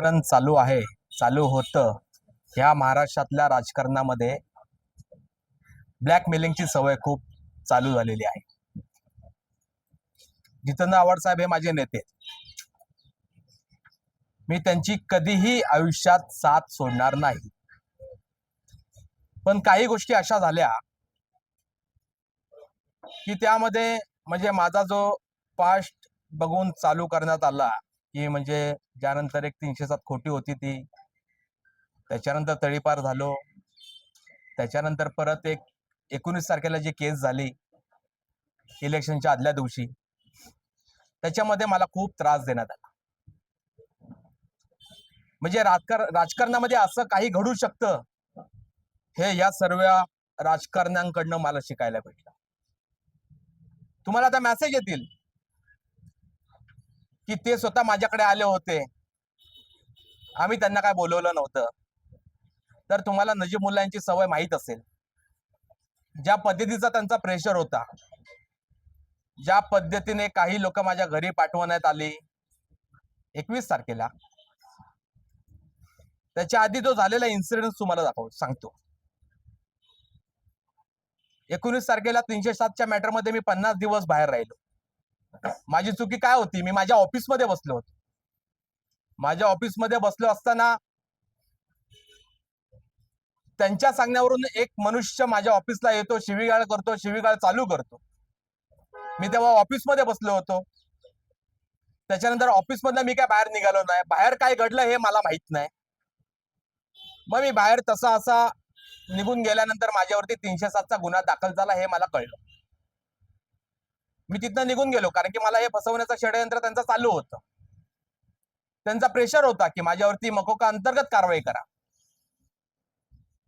राजकारण चालू आहे चालू होतं ह्या महाराष्ट्रातल्या राजकारणामध्ये ब्लॅकमेलिंगची सवय खूप चालू झालेली आहे. जितेंद्र आव्हाड साहेब हे माझे नेते. मी त्यांची कधीही आयुष्यात साथ सोडणार नाही. पण काही गोष्टी अशा झाल्या की त्यामध्ये म्हणजे माझा जो पास्ट बघून चालू करण्यात आला की म्हणजे ज्यानंतर एक तीनशे सात खोटी होती ती. त्याच्यानंतर तळीपार झालो. त्याच्यानंतर परत एक एकोणीस तारखेला जी केस झाली इलेक्शनच्या आदल्या दिवशी त्याच्यामध्ये मला खूप त्रास देण्यात आला. म्हणजे राजकार राजकारणामध्ये असं काही घडू शकतं हे या सर्व राजकारण्यांकडनं मला शिकायला भेटलं. तुम्हाला आता मेसेज येतील. की ते स्वतः माझ्याकडे आले होते. आम्ही त्यांना काय बोलवलं नव्हतं. तर तुम्हाला नजीब मुलांची सवय माहीत असेल. ज्या पद्धतीचा त्यांचा प्रेशर होता. ज्या पद्धतीने काही लोक माझ्या घरी पाठवण्यात आली. एकवीस तारखेला. त्याच्या आधी जो झालेला इन्सिडेंट तुम्हाला दाखव सांगतो. एकोणीस तारखेला तीनशे सातच्या मॅटरमध्ये मी पन्नास दिवस बाहेर राहिलो. माझी चुकी काय होती? मी माझ्या ऑफिसमध्ये बसलो होतो. माझ्या ऑफिसमध्ये बसलो असताना त्यांच्या सांगण्यावरून एक मनुष्य माझ्या ऑफिसला येतो शिवीगाळ करतो शिवीगाळ चालू करतो. मी तेव्हा ऑफिसमध्ये बसलो होतो. त्याच्यानंतर ऑफिसमधनं मी काय बाहेर निघालो नाही. बाहेर काय घडलं हे मला माहीत नाही. मग मी बाहेर तसा असा निघून गेल्यानंतर माझ्यावरती तीनशे सातचा गुन्हा दाखल झाला हे मला कळलं. मी तिथनं निघून गेलो कारण की मला हे फसवण्याचं षडयंत्र त्यांचं चालू होतं. त्यांचा प्रेशर होता की माझ्यावरती मकोका अंतर्गत कारवाई करा.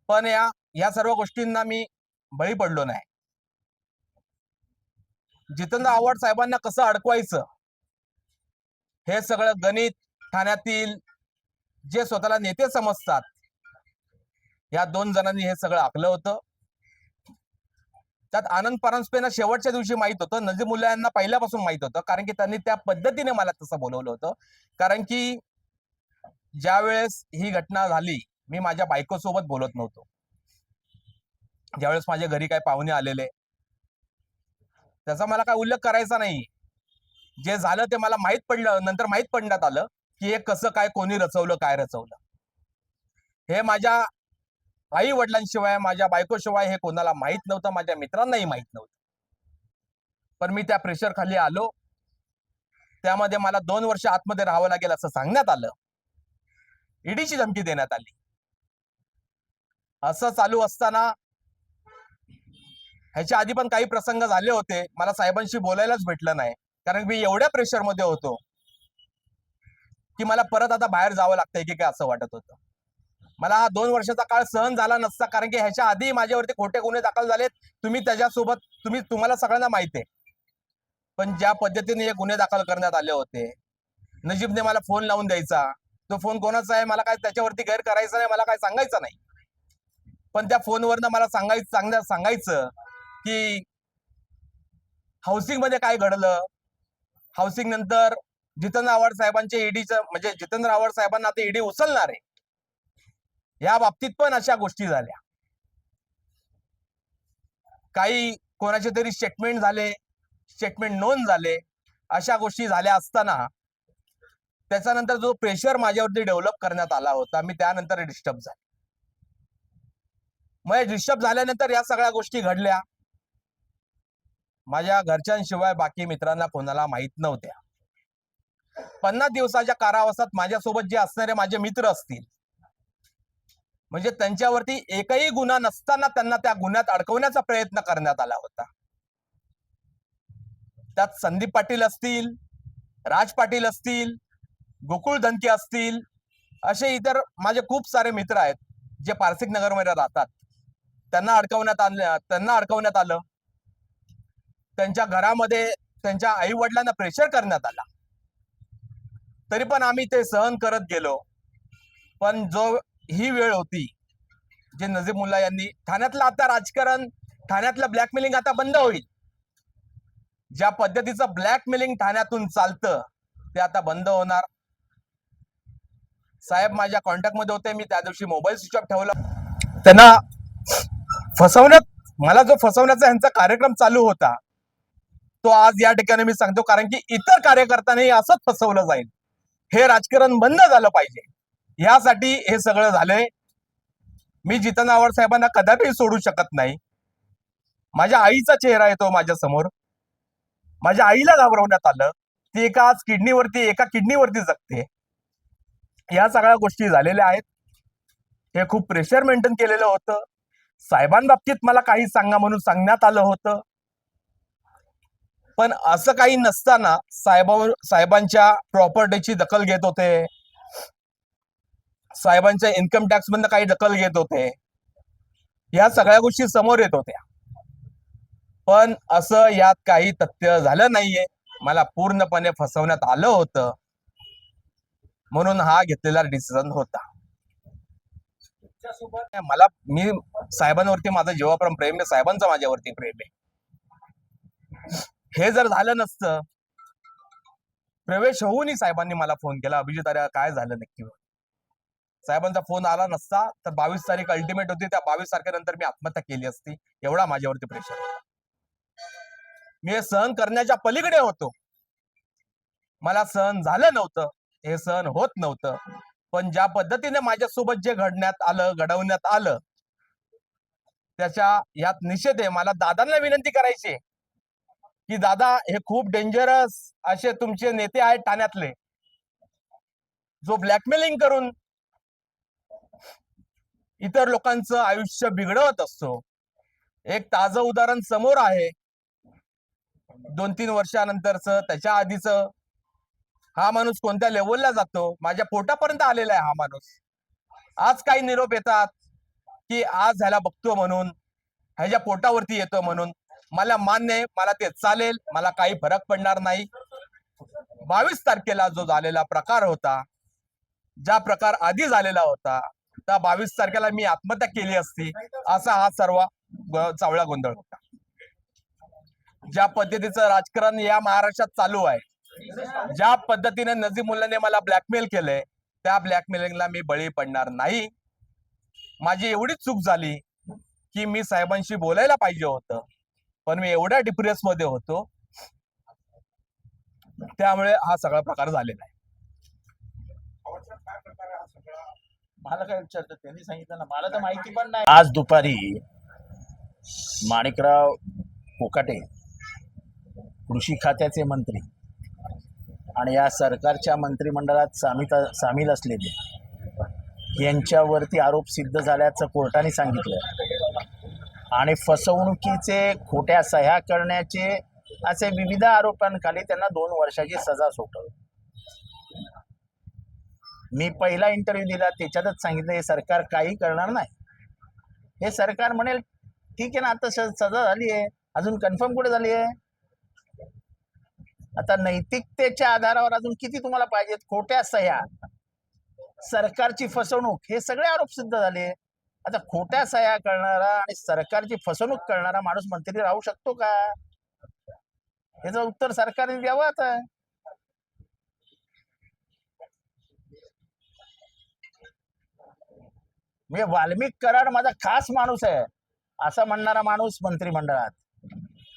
पण या या सर्व गोष्टींना मी बळी पडलो नाही. जितेंद्र आव्हाड साहेबांना कसं अडकवायचं? हे सगळं गणित ठाण्यातील जे स्वतःला नेते समजतात या दोन जणांनी हे सगळं आखलं होतं. त्यात आनंद परांजपेना शेवटच्या दिवशी माहीत होतं. नजीमुल्ला यांना पहिल्यापासून माहीत होतं. कारण की त्यांनी त्या पद्धतीने मला तसं बोलवलं होतं. कारण की ज्या वेळेस ही घटना झाली मी माझ्या बायको सोबत बोलत नव्हतो. ज्यावेळेस माझ्या घरी काही पाहुणे आलेले. त्याचा मला काय उल्लेख करायचा नाही. जे झालं ते मला माहीत पडलं नंतर माहीत पडण्यात आलं की हे कसं काय कोणी रचवलं काय रचवलं. हे माझ्या आई वडिलांशिवाय माझ्या बायकोशिवाय हे कोणाला माहीत नव्हतं माझ्या मित्रांनाही माहीत नव्हतं. पण मी त्या प्रेशर खाली आलो. त्यामध्ये मला दोन वर्ष आतमध्ये राहावं लागेल असं सांगण्यात आलं. ईडीची धमकी देण्यात आली. असं चालू असताना ह्याच्या आधी पण काही प्रसंग झाले होते. मला साहेबांशी बोलायलाच भेटलं नाही. कारण मी एवढ्या प्रेशरमध्ये होतो की मला परत आता बाहेर जावं लागतंय की काय असं वाटत होतं. मला हा दोन वर्षाचा काळ सहन झाला नसता कारण की ह्याच्या आधी माझ्यावरती खोटे गुन्हे दाखल झालेत. तुम्ही त्याच्यासोबत तुम्ही तुम्हाला सगळ्यांना माहिती आहे. पण ज्या पद्धतीने हे गुन्हे दाखल करण्यात आले होते नजीबने मला फोन लावून द्यायचा. तो फोन कोणाचा आहे? मला काय त्याच्यावरती गैर करायचा नाही मला काय सांगायचं नाही. पण त्या फोनवरनं मला सांगायचं सांगण्या सांगायचं की हाऊसिंगमध्ये काय घडलं? हाऊसिंग नंतर जितेंद्र आव्हाड साहेबांचे ईडीचं म्हणजे जितेंद्र आव्हाड साहेबांना आता ईडी उचलणार आहे. या बाबतीत पण अशा गोष्टी झाल्या. काही कोणाचे तरी स्टेटमेंट झाले स्टेटमेंट नोंद झाले अशा गोष्टी झाल्या असताना त्याच्यानंतर जो प्रेशर माझ्यावरती डेव्हलप करण्यात आला होता मी त्यानंतर डिस्टर्ब झाले. मग डिस्टर्ब झाल्यानंतर या सगळ्या गोष्टी घडल्या. माझ्या घरच्यांशिवाय बाकी मित्रांना कोणाला माहीत नव्हत्या. पन्नास दिवसाच्या कारावासात माझ्यासोबत जे असणारे माझे मित्र असतील म्हणजे त्यांच्यावरती एकही गुन्हा नसताना त्यांना त्या गुन्ह्यात अडकवण्याचा प्रयत्न करण्यात आला होता. त्यात संदीप पाटील असतील राज पाटील असतील गोकुळ धनके असतील असे इतर माझे खूप सारे मित्र आहेत जे पारसिक नगरमध्ये राहतात. त्यांना अडकवण्यात आलं त्यांना अडकवण्यात आलं. त्यांच्या घरामध्ये त्यांच्या आई वडिलांना प्रेशर करण्यात आला. तरी पण आम्ही ते सहन करत गेलो. पण जो ही वेळ होती. जे नजीब मुल्ला यांनी ठाण्यातलं आता राजकारण ठाण्यातलं ब्लॅकमेलिंग आता बंद होईल. ज्या पद्धतीचं ब्लॅकमेलिंग ठाण्यातून चालतं ते आता बंद होणार. साहेब माझ्या कॉन्टॅक्टमध्ये होते मी त्या दिवशी मोबाईल स्विच ऑफ ठेवला. त्यांना फसवण्यात मला जो फसवण्याचा यांचा कार्यक्रम चालू होता तो आज या ठिकाणी मी सांगतो कारण की इतर कार्यकर्त्यांनी असंच फसवलं जाईल. हे राजकारण बंद झालं पाहिजे. यासाठी हे सगळं झालंय. मी जितन आव्हाड साहेबांना कदापि सोडू शकत नाही. माझ्या आईचा चेहरा येतो माझ्यासमोर. माझ्या आईला घाबरवण्यात आलं. ती एका आज किडनीवरती एका किडनीवरती जगते. या सगळ्या गोष्टी झालेल्या आहेत. हे खूप प्रेशर मेंटेन केलेलं होतं. साहेबांबाबतीत मला काही सांगा म्हणून सांगण्यात आलं होतं. पण असं काही नसताना साहेबा साहेबांच्या प्रॉपर्टीची दखल घेत होते. साहेबांच्या इन्कम टॅक्स मधनं काही दखल घेत होते. या सगळ्या गोष्टी समोर येत होत्या. पण असं यात काही तथ्य झालं नाहीये. मला पूर्णपणे फसवण्यात आलं होतं. म्हणून हा घेतलेला डिसिजन होता. मला मी साहेबांवरती माझं जेव्हापर्यंत प्रेम आहे साहेबांचं माझ्यावरती प्रेम आहे. हे जर झालं नसतं प्रवेश होऊनही साहेबांनी मला फोन केला. अभिजित अरे काय झालं नक्की? साहेबांचा फोन आला नसता तर बावीस तारीख अल्टिमेट होती. त्या बावीस तारखेनंतर मी आत्महत्या केली असती. एवढा माझ्यावरती प्रेशर होता मी हे सहन करण्याच्या पलीकडे होतो. मला सहन झालं नव्हतं. हे सहन होत नव्हतं. पण ज्या पद्धतीने माझ्यासोबत जे घडण्यात आलं घडवण्यात आलं त्याच्या यात निषेध आहे. मला दादांना विनंती करायची की दादा हे खूप डेंजरस असे तुमचे नेते आहेत ठाण्यातले. जो ब्लॅकमेलिंग करून इतर लोकांचं आयुष्य बिघडवत असतो. एक ताजं उदाहरण समोर आहे. दोन तीन वर्षानंतरच त्याच्या आधीच. हा माणूस कोणत्या लेवलला जातो? माझ्या पोटापर्यंत आलेला आहे हा माणूस. आज काही निरोप येतात की आज ह्याला बघतो म्हणून ह्याच्या पोटावरती येतो म्हणून. मला मान्य आहे मला ते चालेल मला काही फरक पडणार नाही. बावीस तारखेला जो झालेला प्रकार होता ज्या प्रकार आधी झालेला होता त्या बावीस तारखेला मी आत्महत्या केली असती असा हा सर्व चावळा गोंधळ होता. ज्या पद्धतीचं राजकारण या महाराष्ट्रात चालू आहे ज्या पद्धतीने नजीमुल्लाने मला ब्लॅकमेल केलंय त्या ब्लॅकमेलिंगला मी बळी पडणार नाही. माझी एवढीच चूक झाली की मी साहेबांशी बोलायला पाहिजे होतं पण मी एवढ्या डिप्रेस मध्ये होतो. त्यामुळे हा सगळा प्रकार झालेला आहे. मला काय विचारतं त्यांनी सांगितलं ना. मला तर माहिती पण नाही. आज दुपारी माणिकराव कोकाटे कृषी खात्याचे मंत्री आणि या सरकारच्या मंत्रिमंडळात सामील सामील असलेले यांच्यावरती आरोप सिद्ध झाल्याचं कोर्टाने सांगितलं. आणि फसवणुकीचे खोट्या सह्या करण्याचे असे विविध आरोपांखाली त्यांना दोन वर्षाची सजा सोटवली मी पहिला इंटरव्ह्यू दिला त्याच्यातच सांगितलं हे सरकार काही करणार नाही. हे सरकार म्हणेल ठीक आहे ना आता सजा झाली आहे. अजून कन्फर्म कुठे झाली आहे? आता नैतिकतेच्या आधारावर अजून किती तुम्हाला पाहिजेत? खोट्या सह्या. सरकारची फसवणूक हे सगळे आरोप सिद्ध झाले. आता खोट्या सह्या करणारा आणि सरकारची फसवणूक करणारा माणूस मंत्री राहू शकतो का? याचं उत्तर सरकारने द्यावं आता. म्हणजे वाल्मिक कराड माझा खास माणूस आहे असा म्हणणारा माणूस मंत्रिमंडळात.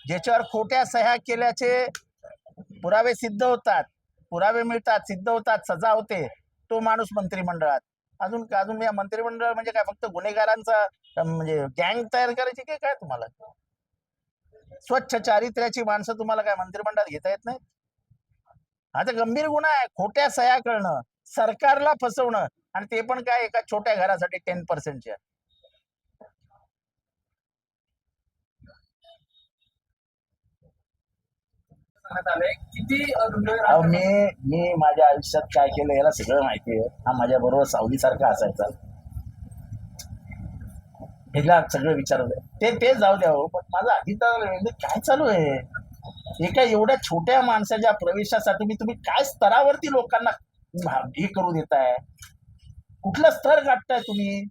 ज्याच्यावर खोट्या सह्या केल्याचे पुरावे सिद्ध होतात पुरावे मिळतात सिद्ध होतात सजा होते तो माणूस मंत्रिमंडळात. अजून अजून या मंत्रिमंडळ म्हणजे काय फक्त गुन्हेगारांचा म्हणजे गँग तयार करायची की काय तुम्हाला? स्वच्छ चारित्र्याची माणसं तुम्हाला काय मंत्रिमंडळात घेता येत नाहीत? आता गंभीर गुन्हा आहे खोट्या सह्या करणं. सरकारला फसवणं आणि ते पण काय एका छोट्या घरासाठी टेन पर्सेंटच्या किती अहो मी मी माझ्या आयुष्यात काय केलं याला सगळं माहिती आहे. हा माझ्या बरोबर सावली सारखा असायचा. हिला सगळं विचारलं ते ते जाऊ द्या हो पण माझं आधी तर म्हणजे काय चालू आहे? एका एवढ्या छोट्या माणसाच्या प्रवेशासाठी मी तुम्ही काय स्तरावरती लोकांना हे करू देताय. कुठलं स्तर गाठताय तुम्ही?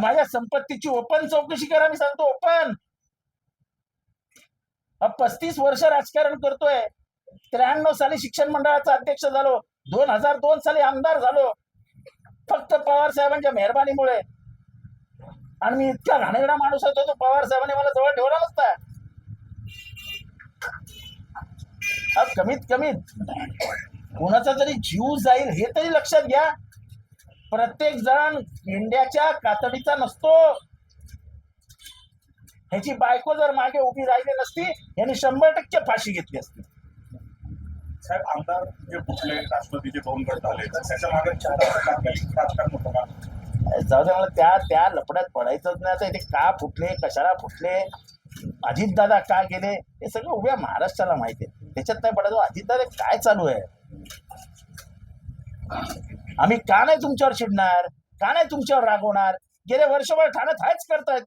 माझ्या संपत्तीची ओपन चौकशी करा मी सांगतो ओपन. पस्तीस वर्ष राजकारण करतोय. त्र्याण्णव साली शिक्षण मंडळाचा अध्यक्ष झालो. दोन हजार दोन साली आमदार झालो. फक्त पवार साहेबांच्या मेहरबानीमुळे. आणि मी इतका घाणेरडा माणूस होतो तो पवार साहेबांनी मला जवळ ठेवला नसता. अहो, कमीत कमीत. कुणाचा तरी जीव जाईल हे तरी लक्षात घ्या. प्रत्येक जण इंडियाच्या कातडीचा नसतो. ह्याची बायको जर मागे उभी राहिली नसती यांनी शंभर टक्के फाशी घेतली असती. साहेब आमदार जे फुटले राष्ट्रवादीचे दोन गट झाले तर त्याच्यामागे तात्कालिक राजकारण होतं का? जाऊ दे मला त्या त्या लपड्यात पडायचंच नाही. आता इथे का फुटले कशाला फुटले? अजितदादा का गेले? हे सगळं उभ्या महाराष्ट्राला माहिती आहे. त्याच्यात नाही पडायचो. अजितदादा काय चालू आहे? आम्ही का नाही तुमच्यावर चिडणार? का नाही तुमच्यावर रागवणार गेले वर्षभर ठाण्यात हायच करतायत.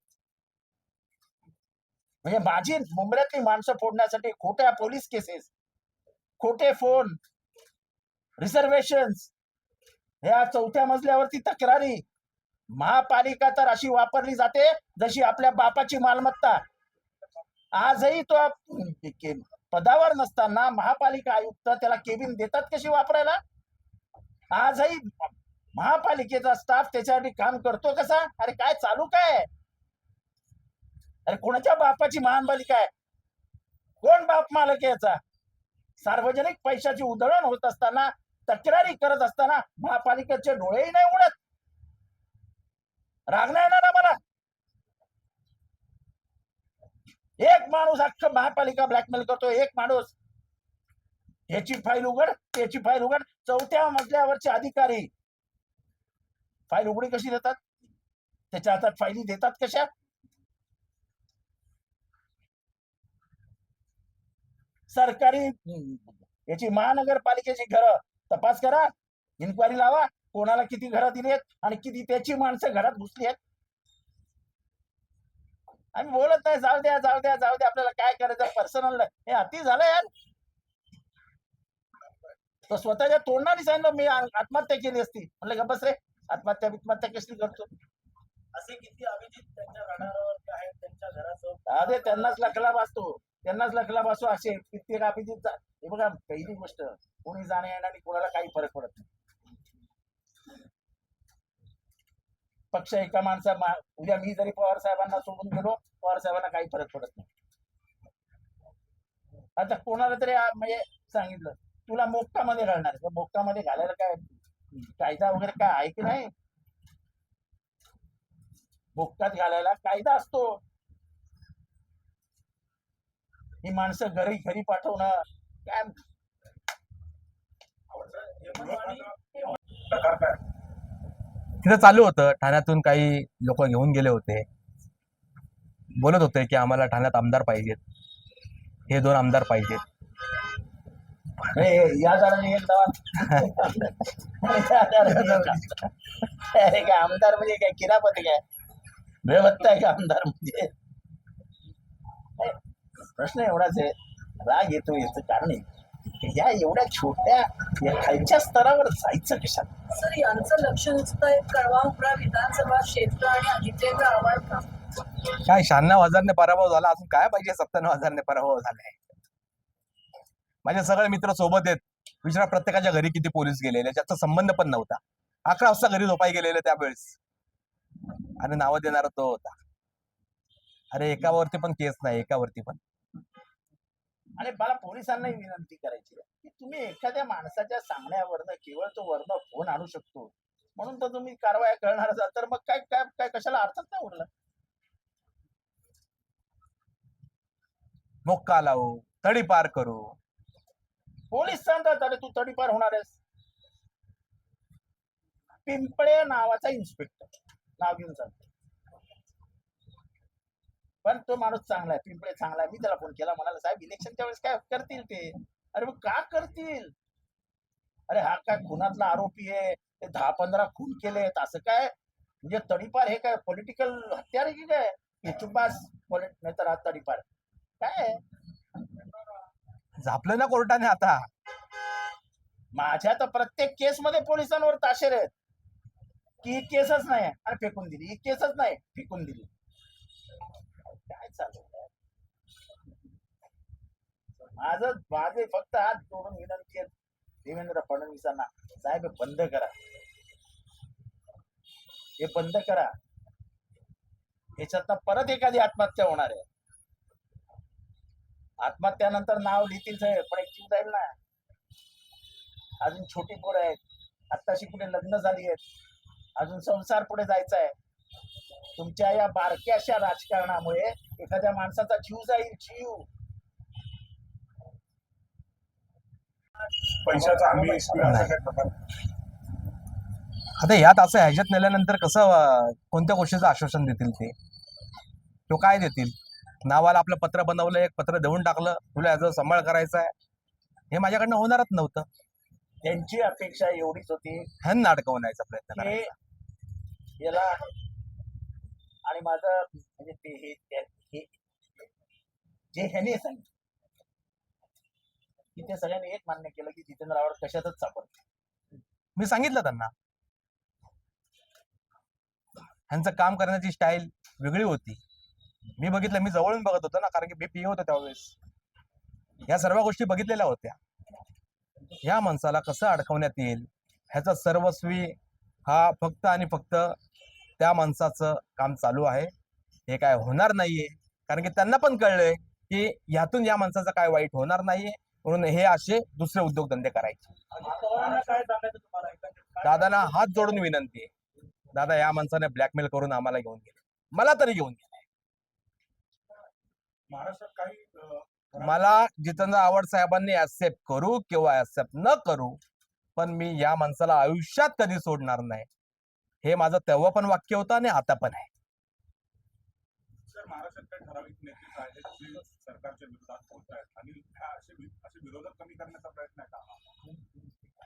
म्हणजे माझी मुंबऱ्यातली माणसं फोडण्यासाठी खोट्या पोलीस केसेस खोटे फोन रिझर्वेशन ह्या चौथ्या मजल्यावरती तक्रारी. महापालिका तर अशी वापरली जाते जशी आपल्या बापाची मालमत्ता. आजही तो पदावर नसताना महापालिका आयुक्त त्याला केबिन देतात कशी वापरायला? आजही महापालिकेचा स्टाफ त्याच्यासाठी काम करतो कसा? अरे काय चालू काय अरे कोणाच्या बापाची महानपालिका आहे? कोण बाप मालक याचा? सार्वजनिक पैशाची उधळण होत असताना तक्रारी करत असताना महापालिकेचे डोळेही नाही उडत राग नाही येणार मला एक माणूस अख्खं महापालिका ब्लॅकमेल करतो एक माणूस. याची फाईल उघड त्याची फाईल उघड. चौथ्या मजल्यावरचे अधिकारी. फाईल उघडी कशी देतात? त्याच्या हातात फायली देतात कशा? सरकारी याची महानगरपालिकेची घरं. तपास करा. इन्क्वायरी लावा. कोणाला किती घरं दिली आहेत आणि किती त्याची माणसं घरात घुसली आहेत? आम्ही बोलत नाही जाऊ द्या जाऊ द्या जाऊ द्या आपल्याला काय करायचं पर्सनल हे अति झालं यार. तो स्वतःच्या तोंडाने सांगितलं मी आत्महत्या केली असती. म्हणलं बस रे. आत्महत्या बित्महत्या कशी करतो? असे किती अभिजित त्यांच्या आहेत त्यांच्या घराचं अरे त्यांनाच लखला बसतो. त्यांनाच लखला बसतो. असे कित्येक अभिजित हे बघा पहिली गोष्ट कोणी जाणे येण्याने कोणाला काही फरक पडत नाही. पक्ष एका माणसा मा- उद्या मी जरी पवार साहेबांना सोडून गेलो पवार साहेबांना काही फरक पडत नाही. आता कोणाला तरी म्हणजे सांगितलं तुला मोक्कामध्ये घालणार मोक्कामध्ये घालायला काय कायदा वगैरे काय आहे की नाही? मोक्कात घालायला कायदा असतो. ही माणसं घरी घरी पाठवणं काय? प्रकार काय? तिथं चालू होतं. ठाण्यातून काही लोक घेऊन गेले होते. बोलत होते की आम्हाला ठाण्यात आमदार पाहिजेत. हे दोन आमदार पाहिजेत. या अरे काय आमदार म्हणजे काय? किरापत काय? बेवत्ता आहे का आमदार म्हणजे? प्रश्न एवढाच आहे. राग येतो याचं कारण आहे. या एवढ्या छोट्या या खालच्या स्तरावर जायचं कशाला? सर यांचं लक्ष नुसतं कळवा उपरा विधानसभा क्षेत्र आणि जितेंद्र आव्हाड का? काय शहाण्णव हजारने पराभव झाला? अजून काय पाहिजे? सत्त्याण्णव हजारने पराभव झालाय. माझे सगळे मित्र सोबत आहेत. विचारा प्रत्येकाच्या घरी किती पोलीस गेलेले त्याचा संबंध पण नव्हता. अकरा वाजता घरी झोपाय गेलेले त्यावेळेस. आणि नावं देणारा तो होता. अरे एकावरती पण केस नाही एकावरती पण. आणि मला पोलिसांनाही विनंती करायची की तुम्ही एखाद्या माणसाच्या सांगण्यावरनं केवळ तो वर्ण फोन आणू शकतो. म्हणून तर तुम्ही कारवाया करणार असाल तर मग काय काय काय कशाला अर्थच नाही उरला? मुक्का लावू तडी पार करू. पोलीस सांगतात अरे तू तडीपार होणार आहेस. पिंपळे नावाचा इन्स्पेक्टर नाव घेऊन सांगतो पण तो माणूस चांगला आहे पिंपळे चांगला आहे. मी त्याला फोन केला म्हणाला साहेब इलेक्शनच्या वेळेस काय करतील ते? अरे मग का करतील? अरे हा काय खुनातला आरोपी आहे. ते दहा पंधरा खून केलेत. असं काय? म्हणजे तडीपार हे काय पॉलिटिकल हत्यार आहे की काय? हे चुपास नाही तर हा तडीपार. काय? झापलं ना कोर्टाने आता. माझ्या तर प्रत्येक केस मध्ये पोलिसांवर ताशेर आहेत. की ही केसच नाही आणि फेकून दिली. ही केसच नाही फेकून दिली. काय माझं माझे फक्त हात जोडून विनंती आहे देवेंद्र फडणवीसांना साहेब बंद करा. हे बंद करा. याच्यातनं परत एखादी आत्महत्या होणार आहे. आत्महत्यानंतर नाव लिहितील साहेब पण एक जीव जाईल ना. अजून छोटी पोरं आहेत. आत्ताशी कुठे लग्न झाली आहेत. अजून संसार पुढे जायचा आहे. तुमच्या या बारक्याशा राजकारणामुळे एखाद्या माणसाचा जीव जाईल जीव. पैशाचा आम्ही आता यात असं ह्याच्यात नेल्यानंतर कसं कोणत्या गोष्टीचं आश्वासन देतील ते? तो काय देतील? नावाला आपलं पत्र बनवलं एक पत्र देऊन टाकलं तुला याचा सांभाळ करायचा आहे. हे माझ्याकडनं होणारच नव्हतं. त्यांची अपेक्षा एवढीच होती. ह्यांना अडकवण्याचा प्रयत्न याला आणि माझं म्हणजे ते हे त्या- जे ह्याने सांगितलं की ते सगळ्यांनी एक मान्य केलं की जितेंद्र आवड कशातच सापडत मी सांगितलं त्यांना. ह्यांचं काम करण्याची स्टाईल वेगळी होती. मी बघितलं मी जवळून बघत होतो ना कारण की मी पीए होतो त्यावेळेस. या सर्व गोष्टी बघितलेल्या होत्या. या माणसाला कसं अडकवण्यात येईल? ह्याचा सर्वस्वी हा फक्त आणि फक्त त्या माणसाचं काम चालू आहे. हे काय होणार नाहीये. कारण की त्यांना पण कळलंय की ह्यातून या माणसाचं काय वाईट होणार नाहीये. म्हणून हे असे दुसरे उद्योगधंदे करायचे. दादाला हात जोडून विनंती आहे. दादा या माणसाने ब्लॅकमेल करून आम्हाला घेऊन गेले. मला तरी घेऊन गेले. मला जितेंद्र आवड साहेबांनी ऍक्सेप्ट करू किंवा ऍक्सेप्ट न करू पण मी या माणसाला आयुष्यात कधी सोडणार नाही. हे माझं तेव्हा पण वाक्य होतं आणि आता पण आहे.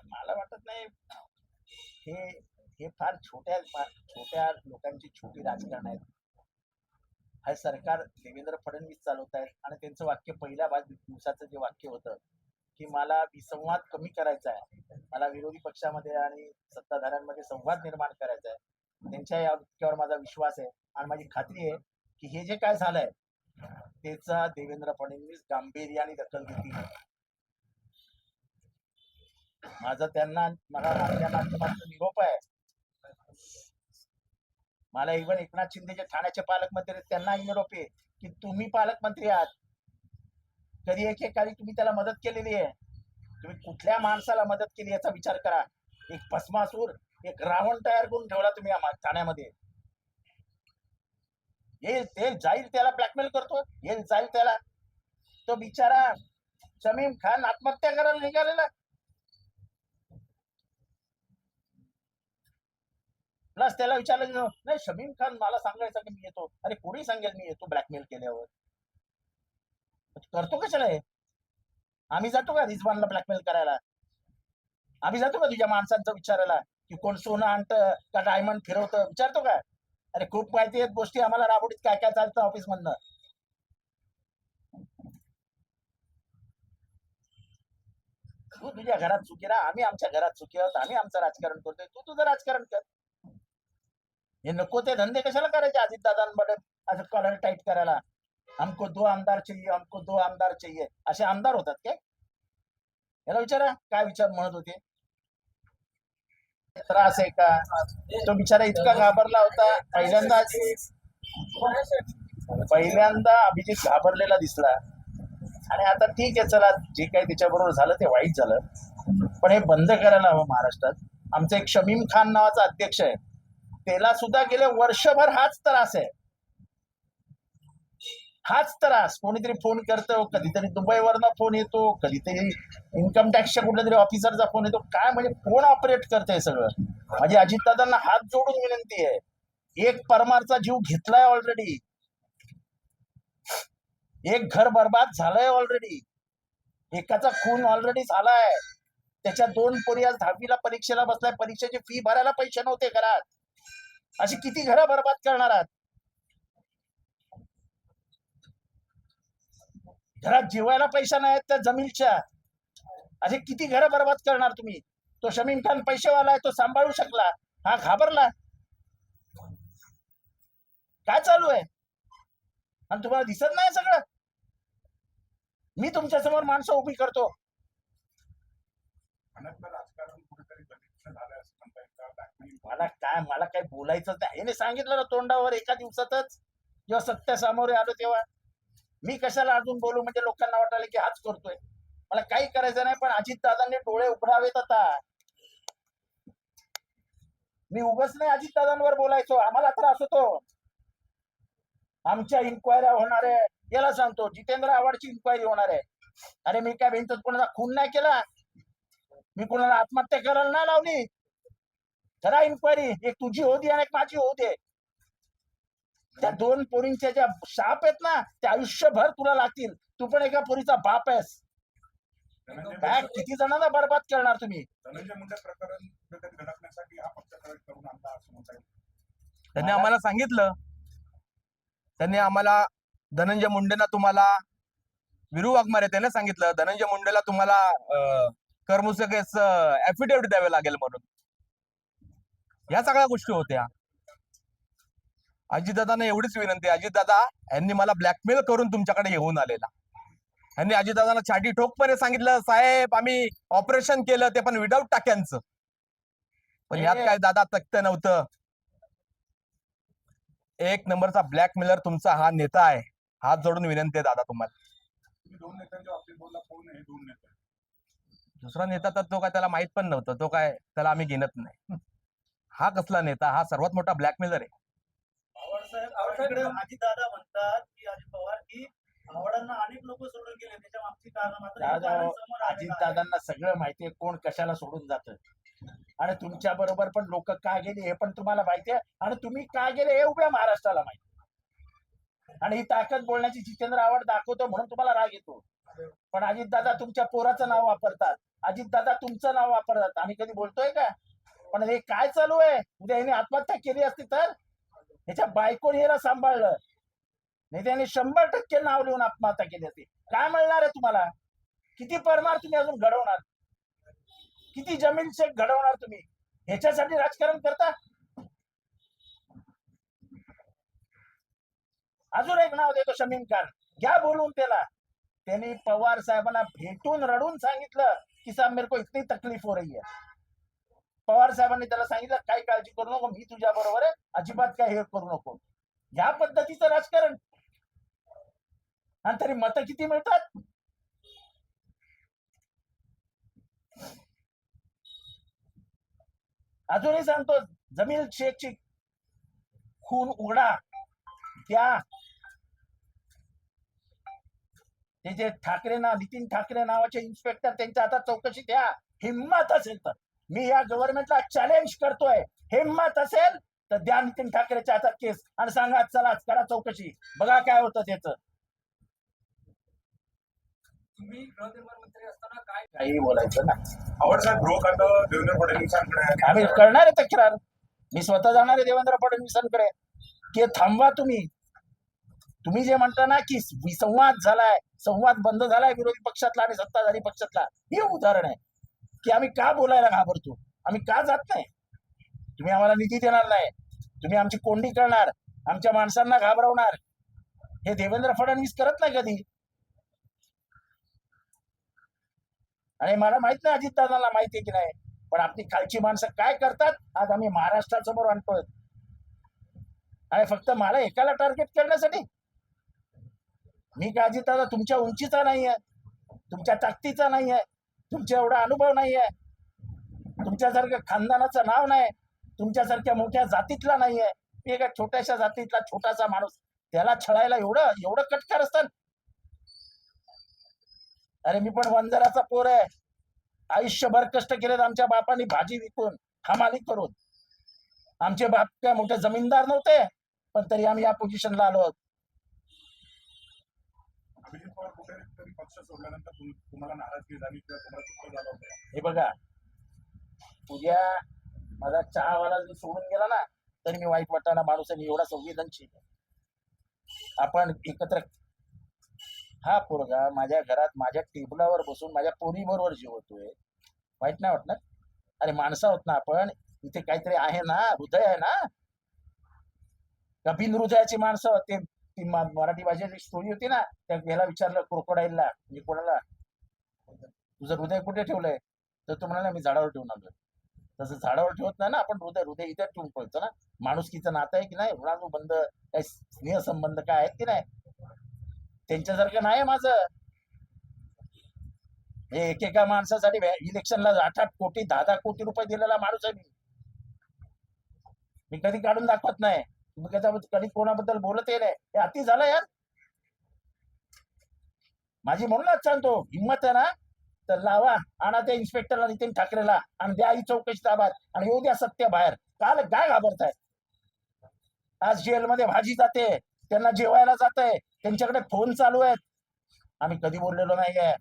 मला वाटत नाही. हे हे फार छोट्या छोट्या लोकांची छोटी राजकारण आहेत. हे सरकार देवेंद्र फडणवीस चालवत आहेत आणि त्यांचं वाक्य पहिल्या दिवसाचं जे वाक्य होतं की मला विसंवाद कमी करायचा आहे. मला विरोधी पक्षामध्ये आणि सत्ताधाऱ्यांमध्ये संवाद निर्माण करायचा आहे त्यांच्या या वृत्तीवर माझा विश्वास आहे आणि माझी खात्री आहे की हे जे काय झालंय त्याचा देवेंद्र फडणवीस गांभीर्याने दखल घेतील. माझा त्यांना मला माझ्या निरोप आहे. मला इव्हन एकनाथ शिंदेचे ठाण्याचे पालकमंत्री आहेत, त्यांनाही निरोप आहे की तुम्ही पालकमंत्री आहात. कधी एकेकाळी तुम्ही त्याला मदत केलेली आहे. तुम्ही कुठल्या माणसाला मदत केली याचा विचार करा. एक भस्मासूर एक रावण तयार करून ठेवला तुम्ही ठाण्यामध्ये. येईल ते जाईल त्याला ब्लॅकमेल करतो. येईल जाईल त्याला. तो बिचारा शमीम खान आत्महत्या करायला निघालेला. प्लस त्याला विचारलं नाही शमीम खान मला सांगायचं की मी येतो. अरे कोणी सांगेल मी येतो? ब्लॅकमेल केल्यावर. करतो कशाला हे? आम्ही जातो का रिजवानला ब्लॅकमेल करायला? आम्ही जातो का तुझ्या माणसांचं विचारायला? की कोण सोनं आणतं का डायमंड फिरवतं? विचारतो का? अरे खूप माहिती आहेत गोष्टी आम्हाला राबवटीत काय काय चालतं ऑफिस मधनं? तू तुझ्या घरात चुकी राहा. आम्ही आमच्या घरात चुकी आहोत. आम्ही आमचं राजकारण करतोय. तू तुझं राजकारण कर. हे नको ते धंदे कशाला करायचे अजित दादांकडे असं कॉलर टाईट करायला. हमको दो आमदार चाहिए हमको दो आमदार चाहिए. असे आमदार होतात काय? याला विचारा काय विचार म्हणत होते? त्रास आहे का? तो बिचारा इतका घाबरला होता. पहिल्यांदा पहिल्यांदा अभिजित घाबरलेला दिसला. आणि आता ठीक आहे चला जे काही त्याच्याबरोबर झालं ते वाईट झालं. पण हे बंद करायला हवं महाराष्ट्रात. आमचा एक शमीम खान नावाचा अध्यक्ष आहे. त्याला सुद्धा गेले वर्षभर हाच त्रास आहे. हाच त्रास कोणीतरी फोन करतो हो, कधीतरी दुबईवरनं फोन येतो कधीतरी इन्कम टॅक्सच्या कुठल्या तरी ऑफिसरचा फोन येतो. काय म्हणजे कोण ऑपरेट करतंय सगळं? माझी अजितदादांना हात जोडून विनंती आहे. एक परमारचा जीव घेतलाय ऑलरेडी एक घर बर्बाद झालंय ऑलरेडी एकाचा खून ऑलरेडी झालाय. त्याच्या दोन पोरी आज दहावीला परीक्षेला बसलाय. परीक्षेची फी भरायला पैसे नव्हते घरात. अशी किती घरं बर्बाद करणार आहात? घरात जेवायला पैसा नाही आहेत त्या जमीनच्या. असे किती घरं बर्बाद करणार तुम्ही? तो शमीम खान पैसेवाला आहे तो सांभाळू शकला. हा घाबरला. काय चालू आहे? आणि तुम्हाला दिसत नाही सगळं? मी तुमच्यासमोर माणसं उभी करतो. मला काय मला काय बोलायचं नाही. सांगितलं ना तोंडावर एका दिवसातच. जेव्हा सत्या सामोरे आलो तेव्हा. मी कशाला अजून बोलू? म्हणजे लोकांना वाटायला की हाच करतोय. मला काही करायचं नाही पण अजित दादांनी डोळे उघडावेत आता. मी उगच नाही अजित दादांवर बोलायचो. आम्हाला त्रास होतो. आमच्या इन्क्वायऱ्या होणार आहे. याला सांगतो जितेंद्र आव्हाडची इन्क्वायरी होणार आहे. अरे मी काय भिंतच कोणाचा खून नाही केला? मी कोणाला आत्महत्या करायला ना लावली? करा इन्क्वायरी एक तुझी होती आणि एक माझी होऊ दे. त्या दोन पोरींच्या ज्या शाप आहेत ना ते आयुष्यभर तुला लागतील. तू पण एका पोरीचा बाप आहेस. काय किती जणांना बर्बाद करणार तुम्ही? हा त्यांनी आम्हाला सांगितलं. त्यांनी आम्हाला धनंजय मुंडेना तुम्हाला विरू वाघमारे त्याने सांगितलं. धनंजय मुंडेला तुम्हाला करमुसकेस ऍफिडेव्हिट द्यावे लागेल म्हणून. या सगळ्या गोष्टी होत्या. अजितदादांना एवढीच विनंती अजितदादा यांनी मला ब्लॅकमेल करून तुमच्याकडे येऊन आलेला. यांनी अजितदादांना छाटी ठोकपणे सांगितलं साहेब आम्ही ऑपरेशन केलं ते पण विदाऊट टाक्यांचं. पण यात काय दादा तक्त नव्हतं. एक नंबरचा ब्लॅकमेलर तुमचा हा नेता आहे. हात जोडून विनंती आहे दादा तुम्हाला. हे दुसरा नेता तर तो काय त्याला माहीत पण नव्हतं. तो काय त्याला आम्ही गिनत नाही. हा कसला नेता? हा सर्वात मोठा ब्लॅकमेलर आहे. साहेब दादा म्हणतात की अजित पवार की आवडांना अनेक लोक सोडून गेले त्याच्या मागची कारण मात्र अजित. दादांना सगळं माहितीये कोण कशाला सोडून जात. आणि तुमच्या बरोबर पण लोक का गेली हे पण तुम्हाला माहितीये आणि तुम्ही का गेले हे उभ्या महाराष्ट्राला माहिती आणि ही ताकद बोलण्याची जितेंद्र आव्हाड दाखवतो म्हणून तुम्हाला राग येतो. पण अजित दादा तुमच्या पोराचं नाव वापरतात. अजित दादा तुमचं नाव वापरतात. आम्ही कधी बोलतोय का? पण हे काय चालू आहे? उद्या याने आत्महत्या केली असती तर? ह्याच्या बायकोने याला सांभाळलं. नाही त्याने शंभर टक्के नाव लिहून आत्महत्या केली असते. काय मिळणार आहे तुम्हाला? किती परमार तुम्ही अजून घडवणार? किती जमीन शेक घडवणार तुम्ही? ह्याच्यासाठी राजकारण करता? अजून एक नाव देतो शमीम खान. घ्या बोलून त्याला. त्यांनी पवार साहेबांना भेटून रडून सांगितलं की साहेब मेरे को इतनी तकलीफ हो रही है. पवार साहेबांनी त्याला सांगितलं काही काळजी करू नको मी तुझ्या बरोबर आहे अजिबात काय हे करू नको. या पद्धतीचं राजकारण. आणि तरी मतं किती मिळतात? अजूनही सांगतो जमील शेखची खून उघडा. त्या ते जे ठाकरे ना नितीन ठाकरे नावाचे इन्स्पेक्टर त्यांच्या आता चौकशी द्या. हिंमत असेल तर. मी या गव्हर्नमेंटला चॅलेंज करतोय. हिंमत असेल तर द्या नितीन ठाकरेच्या हातात केस. आणि सांगा चला करा चौकशी. बघा काय होतं त्याचं. तुम्ही गृहनिर्माण मंत्री असताना काय काही बोलायचं ना आवड साहेब गृह खातं देवेंद्र फडणवीसांकडे आहे. आम्ही करणार आहे तक्रार. मी स्वतः जाणार आहे देवेंद्र फडणवीसांकडे. की थांबवा तुम्ही. तुम्ही जे म्हणता ना की संवाद झालाय संवाद बंद झालाय विरोधी पक्षातला आणि सत्ताधारी पक्षातला. हे उदाहरण आहे. की आम्ही का बोलायला घाबरतो? आम्ही का जात नाही? तुम्ही आम्हाला निधी देणार नाही. तुम्ही आमची कोंडी करणार. आमच्या माणसांना घाबरवणार. हे देवेंद्र फडणवीस करत नाही कधी. आणि मला माहीत नाही अजित माहिती आहे की नाही. पण आपली खालची माणसं काय करतात आज आम्ही महाराष्ट्रासमोर आणतोय. आणि फक्त मला एकाला टार्गेट करण्यासाठी. मी काय अजित दादा तुमच्या उंचीचा नाही आहे तुमच्या ताकदीचा नाही आहे तुमच्या एवढा अनुभव नाही आहे तुमच्यासारख्या खानदानाचं नाव नाही. तुमच्यासारख्या मोठ्या जातीतला नाही आहे एका छोट्याशा जातीतला छोटासा माणूस. त्याला छळायला एवढं एवढं कटकार असतात अरे मी पण वंजराचा पोर आहे. आयुष्यभर कष्ट केलेत आमच्या बापाने भाजी विकून हमाली करून. आमचे बाप काय मोठे जमीनदार नव्हते पण तरी आम्ही या पोझिशनला आलो आहोत. अभिजित पवार कुठेतरी पक्ष सोडल्यानंतर तुम्हाला नाराजगी झाली किंवा तुम्हाला दुःख झालं होतं. हे बघा उद्या माझा चहावाला जर सोडून गेला ना तरी मी वाईट वाटताना माणूस आहे मी एवढा संवेदनशील आपण एकत्र हा पोरगा माझ्या घरात माझ्या टेबलावर बसून माझ्या पोरी बरोबर जेवतोय. वाईट नाही वाटणार? अरे माणसं आहोत ना आपण इथे काहीतरी आहे ना हृदय आहे ना? का हृदयाची माणसं ते ती मराठी भाषेची स्टोरी होती ना त्या याला विचारलं क्रोकोडाईलला म्हणजे कोणाला? तुझं हृदय कुठे ठेवलंय? तर तो म्हणाला मी झाडावर ठेवून आलोय. तसं झाडावर ठेवत नाही ना आपण हृदय हृदय इथे ठेवून पळतो ना. माणुसकीचं नातं आहे की नाही? ऋणानुबंध काय स्नेह संबंध काय आहेत की नाही? त्यांच्यासारखं नाही माझं. हे एकेका माणसासाठी इलेक्शनला आठ आठ कोटी दहा दहा कोटी रुपये दिलेला माणूस आहे मी. मी कधी काढून दाखवत नाही. तुम्ही त्याच्याबद्दल कधी कोणाबद्दल बोलत नाही हे अति झालं यार. माझी म्हणूनच सांगतो हिंमत आहे ना? तर लावा आणा त्या इन्स्पेक्टरला नितीन ठाकरेला आणि द्या ही चौकशी ताब्यात आणि येऊ द्या सत्य बाहेर. काल काय घाबरताय? आज जेलमध्ये भाजी जाते त्यांना जेवायला जात आहे त्यांच्याकडे फोन चालू आहेत. आम्ही कधी बोललेलो नाहीये.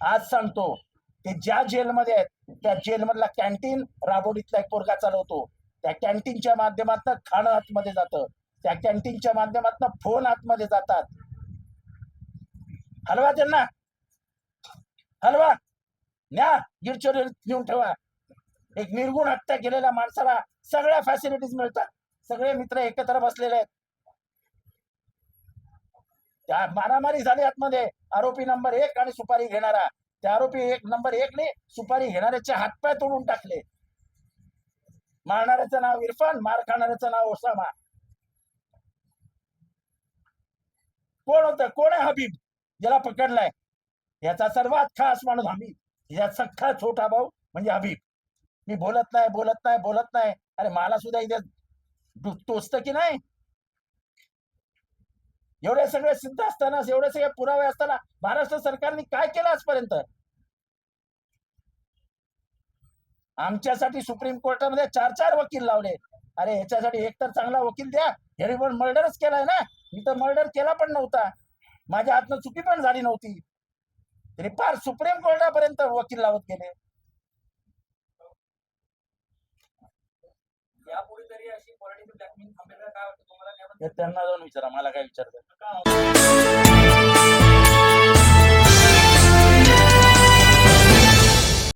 आज सांगतो ते ज्या जेलमध्ये आहेत त्या जेलमधला कॅन्टीन राबोडीतला एक पोरगा चालवतो. त्या कॅन्टीनच्या माध्यमातून खाणं आतमध्ये जातं. त्या कॅन्टीनच्या माध्यमातून फोन आतमध्ये जातात. हलवा त्यांना हलवा. न्या. गिरचोरी नेऊन ठेवा. एक निर्गुण हत्या केलेल्या माणसाला सगळ्या फॅसिलिटीज मिळतात. सगळे मित्र एकत्र बसलेले आहेत. त्या मारामारी झाली आतमध्ये. आरोपी नंबर एक आणि सुपारी घेणारा. त्या आरोपी एक नंबर एक ने सुपारी घेणाऱ्याचे हातपाय तोडून टाकले. मारणाऱ्याचं नाव इरफान मार खाणाऱ्याचं नाव ओसामा. कोण होत? कोण आहे हबीब? ज्याला पकडलाय. याचा सर्वात खास माणूस हबीब. याचा सख्खा छोटा भाऊ म्हणजे हबीब. मी बोलत नाही बोलत नाही बोलत नाही. अरे मला सुद्धा इथे दु- की नाही? एवढे सगळे सिद्ध असताना एवढे सगळे पुरावे असताना महाराष्ट्र सरकारने काय केलं आजपर्यंत? आमच्यासाठी सुप्रीम कोर्टामध्ये चार चार वकील लावले. अरे ह्याच्यासाठी एक तर चांगला वकील द्या. ह्याने पण मर्डरच केलाय ना. मी तर मर्डर केला पण नव्हता. माझ्या हातनं चुकी पण झाली नव्हती. तरी फार सुप्रीम कोर्टापर्यंत वकील लावत गेले. त्यांना जाऊन विचारा. मला काय विचारतात का